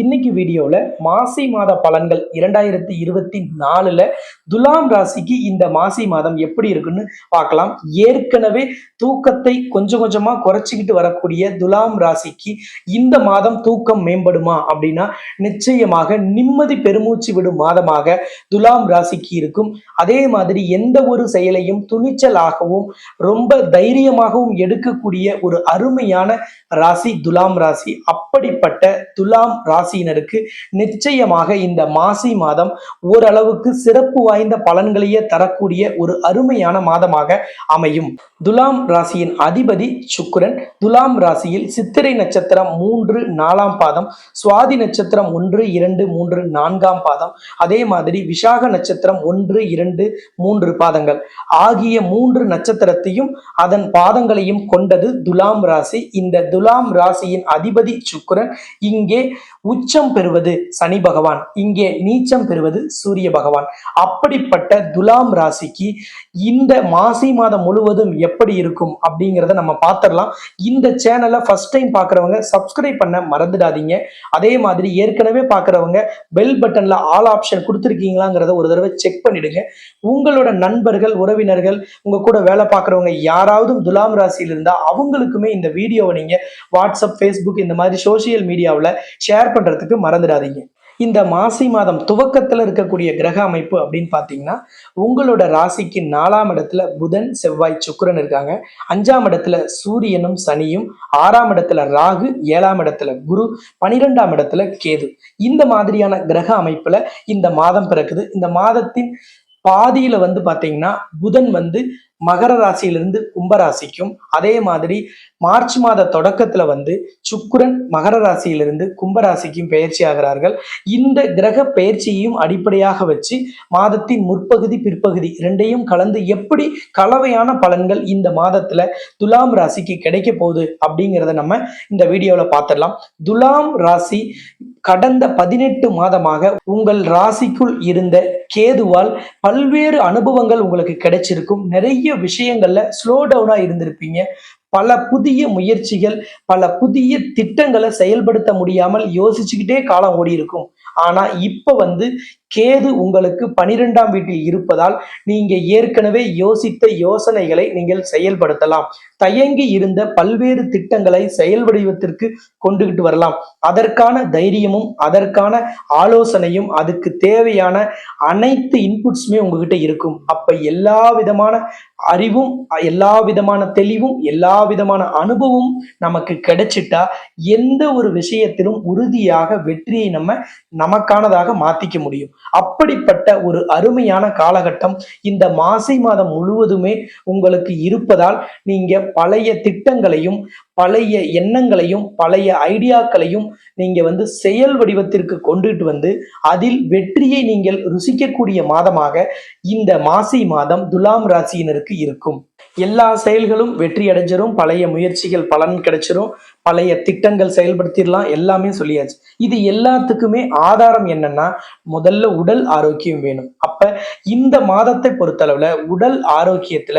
இன்னைக்கு வீடியோவில் மாசி மாத பலன்கள் இரண்டாயிரத்தி இருபத்தி நாலுல துலாம் ராசிக்கு இந்த மாசி மாதம் எப்படி இருக்குன்னு பார்க்கலாம். ஏற்கனவே தூக்கத்தை கொஞ்சம் கொஞ்சமா குறைச்சிக்கிட்டு வரக்கூடிய துலாம் ராசிக்கு இந்த மாதம் தூக்கம் மேம்படுமா அப்படின்னா நிச்சயமாக நிம்மதி பெருமூச்சு விடும் மாதமாக துலாம் ராசிக்கு இருக்கும். அதே மாதிரி எந்த ஒரு செயலையும் துணிச்சலாகவும் ரொம்ப தைரியமாகவும் எடுக்கக்கூடிய ஒரு அருமையான ராசி துலாம் ராசி. அப்படிப்பட்ட துலாம் ராசி ராசியினருக்கு நிச்சயமாக இந்த மாசி மாதம் ஓரளவுக்கு சிறப்பு வாய்ந்த பலன்களையே தரக்கூடிய ஒரு அருமையான மாதமாக அமையும். துலாம் ராசியின் அதிபதி சுக்கிரன் துலாம் ராசியில் சித்திரை நட்சத்திரம் மூன்று நாலாம் பாதம் சுவாதி நட்சத்திரம் ஒன்று இரண்டு மூன்று நான்காம் பாதம் அதே மாதிரி விசாக நட்சத்திரம் ஒன்று இரண்டு மூன்று பாதங்கள். ஆகிய மூன்று நட்சத்திரத்தையும் அதன் பாதங்களையும் கொண்டது துலாம் ராசி. இந்த துலாம் ராசியின் அதிபதி சுக்கிரன் இங்கே உச்சம் பெறுவது சனி பகவான். இங்கே நீச்சம் பெறுவது சூரிய பகவான். அப்படிப்பட்ட துலாம் ராசிக்கு இந்த மாசி மாதம் முழுவதும் எப்படி இருக்கும் அப்படிங்கிறத நம்ம பார்த்துடலாம். இந்த சேனலை ஃபர்ஸ்ட் டைம் பார்க்குறவங்க சப்ஸ்கிரைப் பண்ண மறந்துடாதீங்க. அதே மாதிரி ஏற்கனவே பார்க்குறவங்க பெல் பட்டன்ல ஆல் ஆப்ஷன் கொடுத்துருக்கீங்களாங்கிறத ஒரு தடவை செக் பண்ணிடுங்க. உங்களோட நண்பர்கள் உறவினர்கள் உங்க கூட வேலை பார்க்குறவங்க யாராவது துலாம் ராசியில் இருந்தால் அவங்களுக்குமே இந்த வீடியோவை நீங்கள் வாட்ஸ்அப் ஃபேஸ்புக் இந்த மாதிரி சோஷியல் மீடியாவில் ஷேர் பண்ணுறதுக்கு மறந்துடாதீங்க. இந்த மாசி மாதம் துவக்கத்தில் இருக்கக்கூடிய கிரக அமைப்பு அப்படின்னு பார்த்தீங்கன்னா உங்களோட ராசிக்கு நாலாம் இடத்துல புதன் செவ்வாய் சுக்கிரன் இருக்காங்க. அஞ்சாம் இடத்துல சூரியனும் சனியும் ஆறாம் இடத்துல ராகு ஏழாம் இடத்துல குரு பனிரெண்டாம் இடத்துல கேது. இந்த மாதிரியான கிரக அமைப்புல இந்த மாதம் பிறக்குது. இந்த மாதத்தின் பாதியில வந்து பாத்தீங்கன்னா புதன் வந்து மகர ராசியிலிருந்து கும்பராசிக்கும் அதே மாதிரி மார்ச் மாத தொடக்கத்துல வந்து சுக்குரன் மகர ராசியிலிருந்து கும்பராசிக்கும் பயிற்சி ஆகிறார்கள். இந்த கிரக பயிற்சியையும் அடிப்படையாக வச்சு மாதத்தின் முற்பகுதி பிற்பகுதி ரெண்டையும் கலந்து எப்படி கலவையான பலன்கள் இந்த மாதத்துல துலாம் ராசிக்கு கிடைக்க போகுது அப்படிங்கிறத நம்ம இந்த வீடியோல பார்த்துடலாம் துலாம் ராசி கடந்த பதினெட்டு மாதமாக உங்கள் ராசிக்குள் இருந்த கேதுவால் பல்வேறு அனுபவங்கள் உங்களுக்கு கிடைச்சிருக்கும். நிறைய விஷயங்கள்ல ஸ்லோ டவுனா இருந்திருப்பீங்க. பல புதிய முயற்சிகள் பல புதிய திட்டங்களை செயல்படுத்த முடியாமல் யோசிச்சுக்கிட்டே காலம் ஓடி இருக்கும் ஆனா இப்ப வந்து கேது உங்களுக்கு பனிரெண்டாம் வீட்டில் இருப்பதால் நீங்க ஏற்கனவே யோசித்த யோசனைகளை நீங்கள் செயல்படுத்தலாம். தயங்கி இருந்த பல்வேறு திட்டங்களை செயல் வடிவத்திற்கு கொண்டுகிட்டு வரலாம். அதற்கான தைரியமும் அதற்கான ஆலோசனையும் அதுக்கு தேவையான அனைத்து இன்புட்ஸுமே உங்ககிட்ட இருக்கும். அப்ப எல்லா விதமான அறிவும் எல்லா விதமான தெளிவும் எல்லா விதமான அனுபவம் நமக்கு கிடைச்சிட்டா எந்த ஒரு விஷயத்திலும் உறுதியாக வெற்றியை நம்ம நமக்கானதாக மாத்திக்க முடியும். அப்படிப்பட்ட ஒரு அருமையான காலகட்டம் இந்த மாசி மாதம் முழுவதுமே உங்களுக்கு இருப்பதால் நீங்க பழைய திட்டங்களையும் பழைய எண்ணங்களையும் பழைய ஐடியாக்களையும் நீங்க வந்து செயல் வடிவத்திற்கு கொண்டுட்டு வந்து அதில் வெற்றியை நீங்கள் ருசிக்கக்கூடிய மாதமாக இந்த மாசி மாதம் துலாம் ராசியினருக்கு இருக்கும். எல்லா செயல்களும் வெற்றி அடைஞ்சிரும் பழைய முயற்சிகள் பலன் கிடைச்சிரும் பழைய திட்டங்கள் செயல்படுத்திடலாம் எல்லாமே சொல்லியாச்சு. இது எல்லாத்துக்குமே ஆதாரம் என்னன்னா முதல்ல உடல் ஆரோக்கியம் வேணும். இந்த மாதத்தை பொறுத்தளவுல உடல் ஆரோக்கியத்துல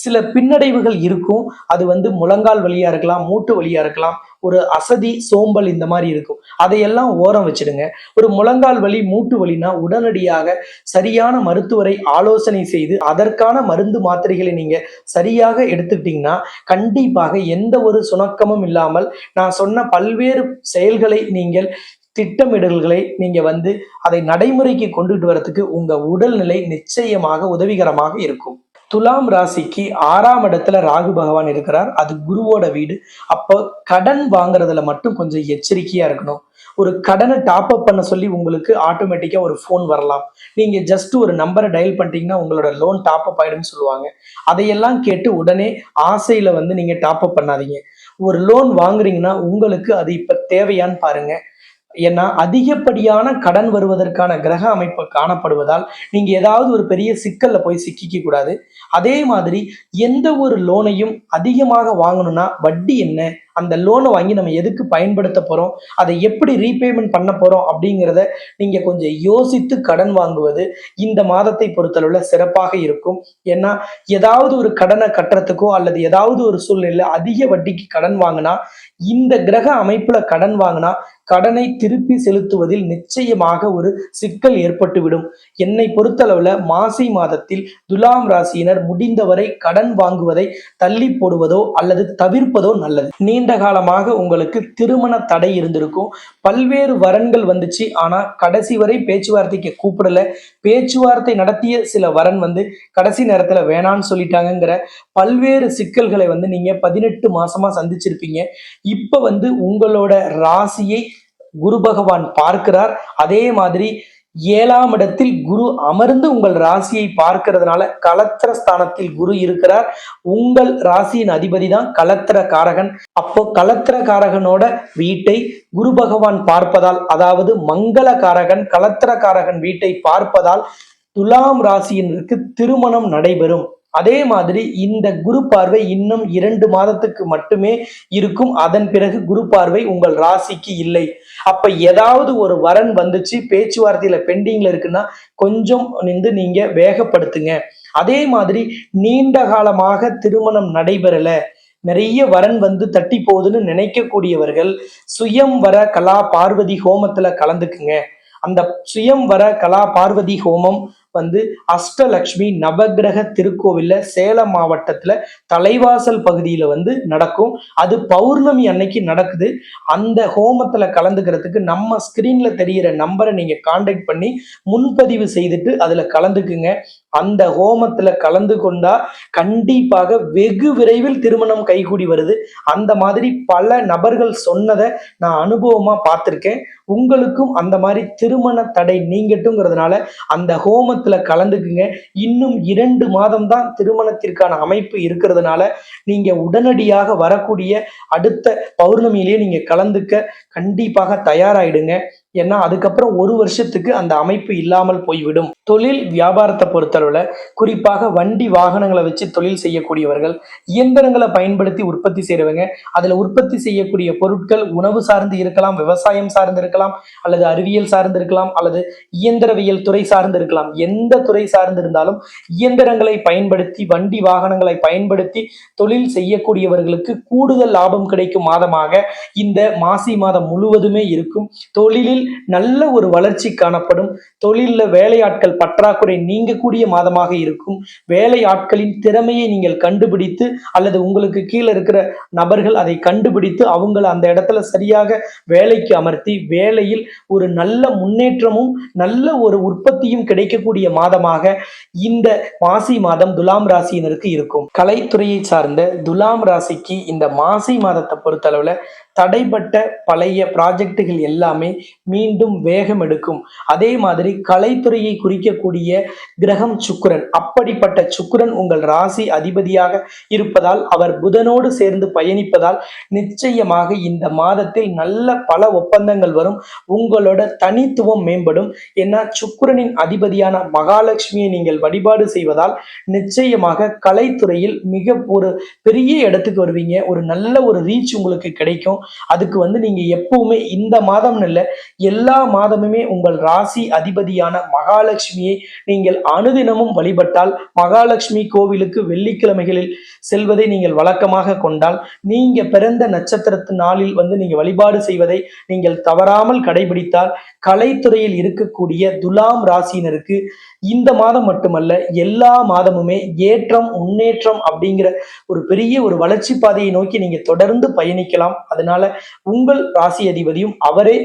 சில பின்னடைவுகள் இருக்கும். அது வந்து முழங்கால் வழியாக இருக்கலாம் மூட்டு வழியாக இருக்கலாம் ஒரு அசதி சோம்பல் இந்த மாதிரி இருக்கும். அதையெல்லாம் ஓரம் வச்சிடுங்க. ஒரு முழங்கால் வலி மூட்டு வலினா உடனடியாக சரியான மருத்துவரை ஆலோசனை செய்து அதற்கான மருந்து மாத்திரைகளை நீங்க சரியாக எடுத்துக்கிட்டீங்கன்னா கண்டிப்பாக எந்த ஒரு சுணக்கமும் இல்லாமல் நான் சொன்ன பல்வேறு செயல்களை நீங்கள் திட்டமிடல்களை நீங்க வந்து அதை நடைமுறைக்கு கொண்டுட்டு வரத்துக்கு உங்க உடல்நிலை நிச்சயமாக உதவிகரமாக இருக்கும். துலாம் ராசிக்கு ஆறாம் இடத்துல ராகு பகவான் இருக்கிறார். அது குருவோட வீடு. அப்போ கடன் வாங்குறதுல மட்டும் கொஞ்சம் எச்சரிக்கையா இருக்கணும். ஒரு கடனை டாப் அப் பண்ண சொல்லி உங்களுக்கு ஆட்டோமேட்டிக்கா ஒரு ஃபோன் வரலாம். நீங்க ஜஸ்ட் ஒரு நம்பரை டயல் பண்ணிட்டீங்கன்னா உங்களோட லோன் டாப் அப் ஆயிடும்னு சொல்லுவாங்க. அதையெல்லாம் கேட்டு உடனே ஆசையில வந்து நீங்க டாப் அப் பண்ணாதீங்க. ஒரு லோன் வாங்குறீங்கன்னா உங்களுக்கு அது இப்ப தேவையான்னு பாருங்க. ஏன்னா அதிகப்படியான கடன் வருவதற்கான கிரக அமைப்பு காணப்படுவதால் நீங்க ஏதாவது ஒரு பெரிய சிக்கல்ல போய் சிக்கிக்க கூடாது. அதே மாதிரி எந்த ஒரு லோனையும் அதிகமாக வாங்கணும்னா வட்டி என்ன? அந்த லோனை வாங்கி நம்ம எதுக்கு பயன்படுத்த போறோம்? அதை எப்படி ரீபேமெண்ட் பண்ண போறோம்? அப்படிங்கிறத நீங்க கொஞ்சம் யோசித்து கடன் வாங்குவது இந்த மாதத்தை பொறுத்தளவில் சிறப்பாக இருக்கும். ஏன்னா ஏதாவது ஒரு கடனை கட்டுறதுக்கோ அல்லது ஏதாவது ஒரு சூழ்நிலையில அதிக வட்டிக்கு கடன் வாங்கினா இந்த கிரக அமைப்புல கடன் வாங்கினா கடனை திருப்பி செலுத்துவதில் நிச்சயமாக ஒரு சிக்கல் ஏற்பட்டுவிடும். என்னை பொறுத்தளவுல மாசி மாதத்தில் துலாம் ராசியினர் முடிந்தவரை கடன் வாங்குவதை தள்ளி போடுவதோ அல்லது தவிர்ப்பதோ நல்லது. நீ நீண்ட காலமாக உங்களுக்கு திருமண தடை இருந்திருக்கும். பல்வேறு வரன்கள் வந்துச்சு. ஆனா கடைசி வரை பேச்சுவார்த்தைக்கு கூப்பிடல. பேச்சுவார்த்தை நடத்திய சில வரன் வந்து கடைசி நேரத்துல வேணான்னு சொல்லிட்டாங்கங்கிற பல்வேறு சிக்கல்களை வந்து நீங்க பதினெட்டு மாசமா சந்திச்சிருப்பீங்க. இப்ப வந்து உங்களோட ராசியை குரு பகவான் பார்க்கிறார். அதே மாதிரி ஏழாம் இடத்தில் குரு அமர்ந்து உங்கள் ராசியை பார்க்கிறதுனால கலத்திர ஸ்தானத்தில் குரு இருக்கிறார். உங்கள் ராசியின் அதிபதி தான் கலத்திர காரகன். அப்போ கலத்திர காரகனோட வீட்டை குரு பகவான் பார்ப்பதால் அதாவது மங்கள காரகன் கலத்திர காரகன் வீட்டை பார்ப்பதால் துலாம் ராசியினருக்கு திருமணம் நடைபெறும். அதே மாதிரி இந்த குரு பார்வை இன்னும் இரண்டு மாதத்துக்கு மட்டுமே இருக்கும். அதன் பிறகு குரு பார்வை உங்கள் ராசிக்கு இல்லை. அப்ப ஏதாவது ஒரு வரன் வந்துச்சு பேச்சுவார்த்தையில பெண்டிங்ல இருக்குன்னா கொஞ்சம் நின்று நீங்க வேகப்படுத்துங்க. அதே மாதிரி நீண்ட காலமாக திருமணம் நடைபெறல. நிறைய வரன் வந்து தட்டி போகுதுன்னு நினைக்கக்கூடியவர்கள் சுயம் வர கலா பார்வதி ஹோமத்துல கலந்துக்குங்க. அந்த சுயம் வர கலா பார்வதி ஹோமம் வந்து அஷ்டலக்ஷ்மி நவக்கிரக திருக்கோவில்ல சேலம் மாவட்டத்துல தலைவாசல் பகுதியில வந்து நடக்கும். அது பௌர்ணமி அன்னைக்கு நடக்குது. அந்த ஹோமத்துல கலந்துக்கிறதுக்கு நம்ம ஸ்கிரீன்ல தெரியிற நம்பரை நீங்க காண்டாக்ட் பண்ணி முன்பதிவு செய்துட்டு அதுல கலந்துக்குங்க. அந்த ஹோமத்துல கலந்து கொண்டா கண்டிப்பாக வெகு விரைவில் திருமணம் கைகூடி வருது. அந்த மாதிரி பல நபர்கள் சொன்னதை நான் அனுபவமா பார்த்துருக்கேன். உங்களுக்கும் அந்த மாதிரி திருமண தடை நீங்கட்டுங்கிறதுனால அந்த ஹோமத்துல கலந்துக்குங்க. இன்னும் இரண்டு மாதம் தான் திருமணத்திற்கான அமைப்பு இருக்கிறதுனால நீங்க உடனடியாக வரக்கூடிய அடுத்த பௌர்ணமியிலேயே நீங்க கலந்துக்க கண்டிப்பாக தயாராயிடுங்க. ஏன்னா அதுக்கப்புறம் ஒரு வருஷத்துக்கு அந்த அமைப்பு இல்லாமல் போய்விடும். தொழில் வியாபாரத்தை பொறுத்தளவில் குறிப்பாக வண்டி வாகனங்களை வச்சு தொழில் செய்யக்கூடியவர்கள் இயந்திரங்களை பயன்படுத்தி உற்பத்தி செய்கிறவங்க அதில் உற்பத்தி செய்யக்கூடிய பொருட்கள் உணவு சார்ந்து இருக்கலாம் விவசாயம் சார்ந்து இருக்கலாம் அல்லது அறிவியல் சார்ந்து இருக்கலாம் அல்லது இயந்திரவியல் துறை சார்ந்து இருக்கலாம். எந்த துறை சார்ந்து இருந்தாலும் இயந்திரங்களை பயன்படுத்தி வண்டி வாகனங்களை பயன்படுத்தி தொழில் செய்யக்கூடியவர்களுக்கு கூடுதல் லாபம் கிடைக்கும் மாதமாக இந்த மாசி மாதம் முழுவதுமே இருக்கும். தொழிலில் நல்ல ஒரு வளர்ச்சி காணப்படும். தொழிலில் வேலையாட்கள் பற்றாக்குறை நீங்கக்கூடிய மாதமாக இருக்கும். வேலையாட்களின் திறமையை நீங்கள் கண்டுபிடித்து அல்லது உங்களுக்கு கீழே இருக்கிற நபர்கள் அதை கண்டுபிடித்து அவங்கள அந்த இடத்துல சரியாக வேலைக்கு அமர்த்தி வேலையில் ஒரு நல்ல முன்னேற்றமும் நல்ல ஒரு உற்பத்தியும் கிடைக்கக்கூடிய மாதமாக இந்த மாசி மாதம் துலாம் ராசியினருக்கு இருக்கும். கலைத்துறையை சார்ந்த துலாம் ராசிக்கு இந்த மாசி மாதத்தை பொறுத்தளவுல தடைப்பட்ட பழைய ப்ராஜெக்டுகள் எல்லாமே மீண்டும் வேகம் எடுக்கும். அதே மாதிரி கலைத்துறையை குறிக்கக்கூடிய கிரகம் சுக்கிரன். அப்படிப்பட்ட சுக்கிரன் உங்கள் ராசி அதிபதியாக இருப்பதால் அவர் புதனோடு சேர்ந்து பயணிப்பதால் நிச்சயமாக இந்த மாதத்தில் நல்ல பல ஒப்பந்தங்கள் வரும். உங்களோட தனித்துவம் மேம்படும். ஏன்னா சுக்கிரனின் அதிபதியான மகாலட்சுமியை நீங்கள் வழிபாடு செய்வதால் நிச்சயமாக கலைத்துறையில் மிக ஒரு பெரிய இடத்துக்கு வருவீங்க. ஒரு நல்ல ஒரு ரீச் உங்களுக்கு கிடைக்கும். அதுக்கு வந்து நீங்க எப்பவுமே இந்த மாதம்னு இல்லை எல்லா மாதமுமே உங்கள் ராசி அதிபதியான மகாலட்சுமியை நீங்கள் அனுதினமும் வழிபட்டால் மகாலட்சுமி கோவிலுக்கு வெள்ளிக்கிழமைகளில் செல்வதை நீங்கள் வழக்கமாக கொண்டால் நீங்க பிறந்த நட்சத்திரத்து நாளில் வந்து நீங்க வழிபாடு செய்வதை நீங்கள் தவறாமல் கடைபிடித்தால் கலைத்துறையில் இருக்கக்கூடிய துலாம் ராசியினருக்கு இந்த மாதம் மட்டுமல்ல எல்லா மாதமுமே ஏற்றம் முன்னேற்றம் அப்படிங்கிற ஒரு பெரிய ஒரு வளர்ச்சி பாதையை நோக்கி நீங்க தொடர்ந்து பயணிக்கலாம். அதனால உங்கள் ராசி அதிபதியும் அவரே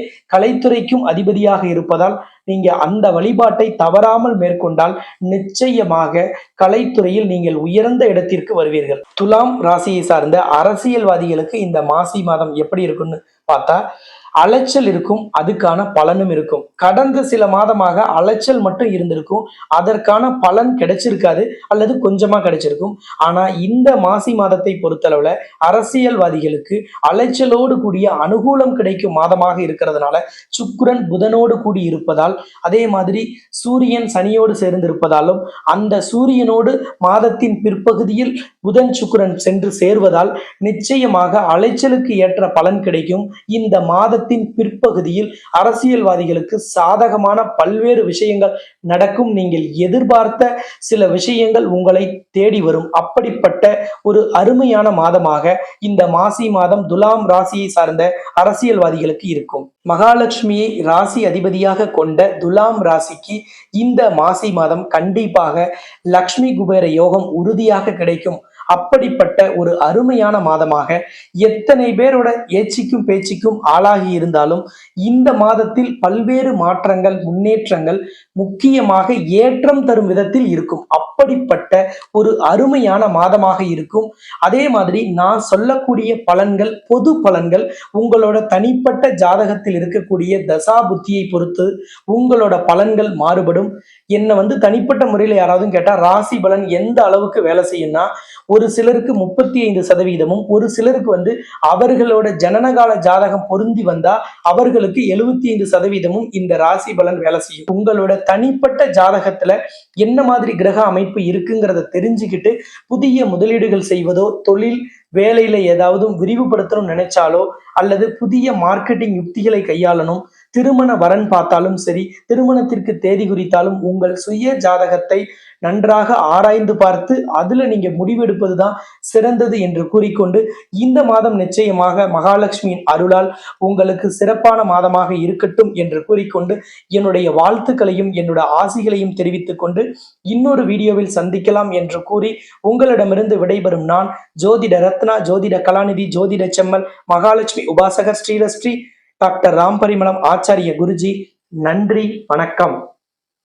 கலைத்துறைக்கும் அதிபதியாக இருப்பதால் நீங்க அந்த வழிபாட்டை தவறாமல் மேற்கொண்டால் நிச்சயமாக கலைத்துறையில் நீங்கள் உயர்ந்த இடத்திற்கு வருவீர்கள். துலாம் ராசியை சார்ந்த அரசியல்வாதிகளுக்கு இந்த மாசி மாதம் எப்படி இருக்குன்னு பார்த்தா அலைச்சல் இருக்கும் அதுக்கான பலனும் இருக்கும். கடந்த சில மாதமாக அலைச்சல் மட்டும் இருந்திருக்கும். அதற்கான பலன் கிடைச்சிருக்காது அல்லது கொஞ்சமா கிடைச்சிருக்கும். ஆனா இந்த மாசி மாதத்தை பொறுத்தளவுல அரசியல்வாதிகளுக்கு அலைச்சலோடு கூடிய அனுகூலம் கிடைக்கும் மாதமாக இருக்கிறதுனால சுக்கிரன் புதனோடு கூடி இருப்பதால் அதே மாதிரி சூரியன் சனியோடு சேர்ந்திருப்பதாலும் அந்த சூரியனோடு மாதத்தின் பிற்பகுதியில் புதன் சுக்கிரன் சென்று சேர்வதால் நிச்சயமாக அலைச்சலுக்கு ஏற்ற பலன் கிடைக்கும். இந்த மாத மாதத்தின் பிற்பகுதியில் அரசியல்வாதிகளுக்கு சாதகமான பல்வேறு விஷயங்கள் நடக்கும். நீங்கள் எதிர்பார்த்த சில விஷயங்கள் உங்களை தேடி வரும். அப்படிப்பட்ட ஒரு அருமையான மாதமாக இந்த மாசி மாதம் துலாம் ராசியை சார்ந்த அரசியல்வாதிகளுக்கு இருக்கும். மகாலட்சுமியை ராசி அதிபதியாக கொண்ட துலாம் ராசிக்கு இந்த மாசி மாதம் கண்டிப்பாக லக்ஷ்மி குபேர யோகம் உறுதியாக கிடைக்கும். அப்படிப்பட்ட ஒரு அருமையான மாதமாக எத்தனை பேரோட ஏச்சிக்கும் பேச்சுக்கும் ஆளாகி இருந்தாலும் இந்த மாதத்தில் பல்வேறு மாற்றங்கள் முன்னேற்றங்கள் முக்கியமாக ஏற்றம் தரும் விதத்தில் இருக்கும். அப்படிப்பட்ட ஒரு அருமையான மாதமாக இருக்கும். அதே மாதிரி நான் சொல்லக்கூடிய பலன்கள் பொது பலன்கள் உங்களோட தனிப்பட்ட ஜாதகத்தில் இருக்கக்கூடிய தசா புத்தியை பொறுத்து உங்களோட பலன்கள் மாறுபடும். என்னை வந்து தனிப்பட்ட முறையில் யாராவது கேட்டால் ராசி பலன் எந்த அளவுக்கு வேலை செய்யும்னா ஒரு சிலருக்கு முப்பத்தி ஐந்து சதவீதமும் ஒரு சிலருக்கு வந்து அவர்களோட ஜனனகால ஜாதகம் பொருந்தி வந்தா அவர்களுக்கு எழுபத்தி ஐந்து சதவீதமும் இந்த ராசி பலன் வேலை செய்யும். உங்களோட தனிப்பட்ட ஜாதகத்துல என்ன மாதிரி கிரக அமைப்பு இருக்குங்கிறத தெரிஞ்சுக்கிட்டு புதிய முதலீடுகள் செய்வதோ தொழில் வேலையில ஏதாவது விரிவுபடுத்தணும்னு நினைச்சாலோ அல்லது புதிய மார்க்கெட்டிங் யுக்திகளை கையாளணும் திருமண வரன் பார்த்தாலும் சரி திருமணத்திற்கு தேதி குறித்தாலும் உங்கள் சுய ஜாதகத்தை நன்றாக ஆராய்ந்து பார்த்து அதுல நீங்க முடிவெடுப்பது தான் சிறந்தது என்று கூறிக்கொண்டு இந்த மாதம் நிச்சயமாக மகாலட்சுமியின் அருளால் உங்களுக்கு சிறப்பான மாதமாக இருக்கட்டும் என்று கூறிக்கொண்டு என்னுடைய வாழ்த்துக்களையும் என்னோட ஆசிகளையும் தெரிவித்துக் கொண்டு இன்னொரு வீடியோவில் சந்திக்கலாம் என்று கூறி உங்களிடமிருந்து விடைபெறும் நான் ஜோதிட ரத்னா ஜோதிட கலாநிதி ஜோதிட செம்மல் மகாலட்சுமி உபாசகர் ஸ்ரீலஸ்ரீ டாக்டர் ராம்பரிமளம் ஆச்சாரிய குருஜி நன்றி வணக்கம்.